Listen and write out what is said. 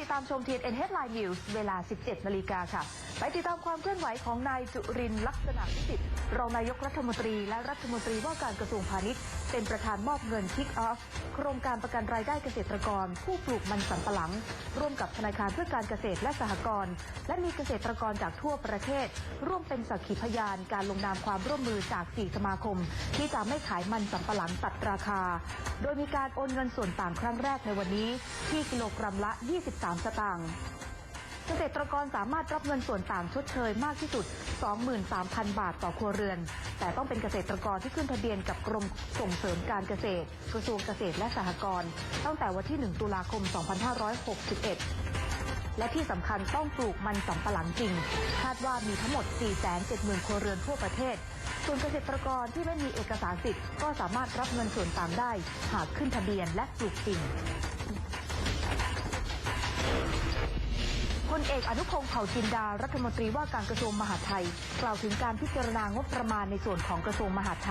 ติดตามชม TNN Headline News เวลา 17 นาฬิกาค่ะ ไปติดตามความเคลื่อนไหวของนายจุรินลักษณะวิสิทธิ์รองนายกรัฐมนตรีและรัฐมนตรีว่าการกระทรวงพาณิชย์ เป็นประธานมอบเงิน Kick Off โครงการประกันรายได้เกษตรกร ผู้ปลูกมันสำปะหลัง ร่วมกับธนาคารเพื่อการเกษตรและสหกรณ์และมีเกษตรกรจากทั่วประเทศ ร่วมเป็นสักขีพยานการลงนามความร่วมมือจาก 4 สมาคม ที่จะไม่ขายมันสำปะหลังตัดราคา โดยมีการโอนเงินส่วนต่างครั้งแรกในวันนี้ ที่กิโลกรัมละ 23สตางค์เกษตรกรสามารถรับเงินส่วนต่างชดเชยมากที่สุด 23,000 บาทต่อครัวเรือน แต่ต้องเป็นเกษตรกรที่ขึ้นทะเบียนกับกรมส่งเสริมการเกษตร กระทรวงเกษตรและสหกรณ์ตั้งแต่วันที่ 1 ตุลาคม 2561 และที่สำคัญต้องปลูกมันสำปะหลังจริง คาดว่ามีทั้งหมด 470,000 ครัวเรือนทั่วประเทศ ส่วนเกษตรกรที่ไม่มีเอกสารสิทธิ์ก็สามารถรับเงินส่วนต่างได้ หากขึ้นทะเบียนและปลูกจริง ลเอกอนุพงศ์เผ่าจินดา รัฐมนตรีว่าการกระทรวงมหาดไทย กล่าวถึงการพิจารณางบประมาณในส่วนของกระทรวงมหาดไทย